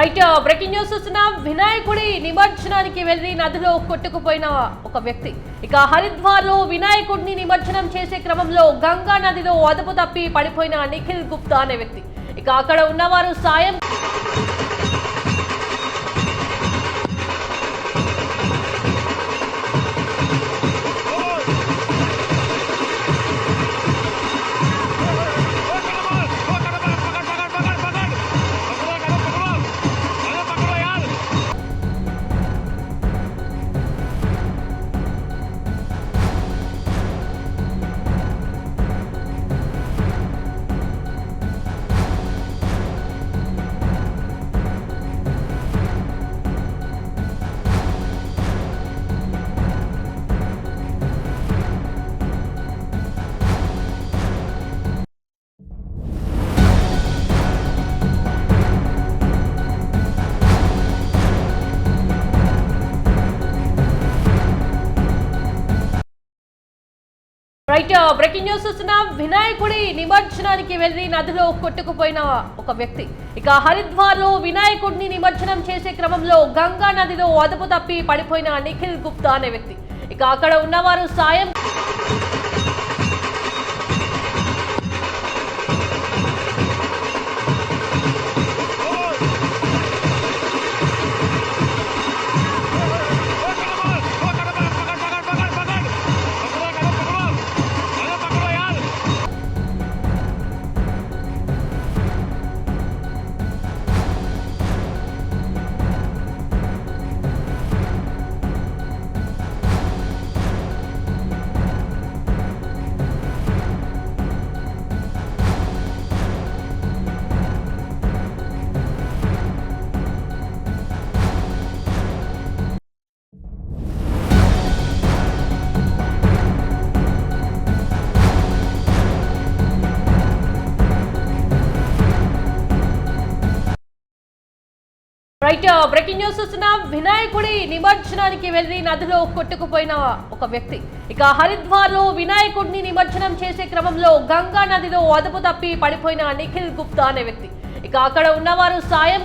Right breaking news చూస్తున్నాం వినాయకుడి నిమజ్జనానికి వెళ్ళి నదిలో కొట్టుకుపోయిన ఒక వ్యక్తి. ఇక హరిద్వార్లో వినాయకుడిని నిమజ్జనం చేసే క్రమంలో గంగా నదిలో అదుపు తప్పి పడిపోయిన నిఖిల్ గుప్తా అనే వ్యక్తి. ఇక అక్కడ ఉన్నవారు సాయం రైట్ బ్రేకింగ్ న్యూస్ చూస్తున్నాం వినాయకుడి నిమజ్జనానికి వెళ్ళి నదిలో కొట్టుకుపోయిన ఒక వ్యక్తి. ఇక హరిద్వార్లో వినాయకుడిని నిమజ్జనం చేసే క్రమంలో గంగా నదిలో అదుపు తప్పి పడిపోయిన నిఖిల్ గుప్తా అనే వ్యక్తి. ఇక అక్కడ ఉన్నవారు సాయం రైట్ బ్రేకింగ్ న్యూస్ చూస్తున్నాం వినాయకుడి నిమజ్జనానికి వెళ్ళి నదిలో కొట్టుకుపోయిన ఒక వ్యక్తి. ఇక హరిద్వార్లో వినాయకుడిని నిమజ్జనం చేసే క్రమంలో గంగా నదిలో అదుపు తప్పి పడిపోయిన నిఖిల్ గుప్తా అనే వ్యక్తి. ఇక అక్కడ ఉన్నవారు సాయం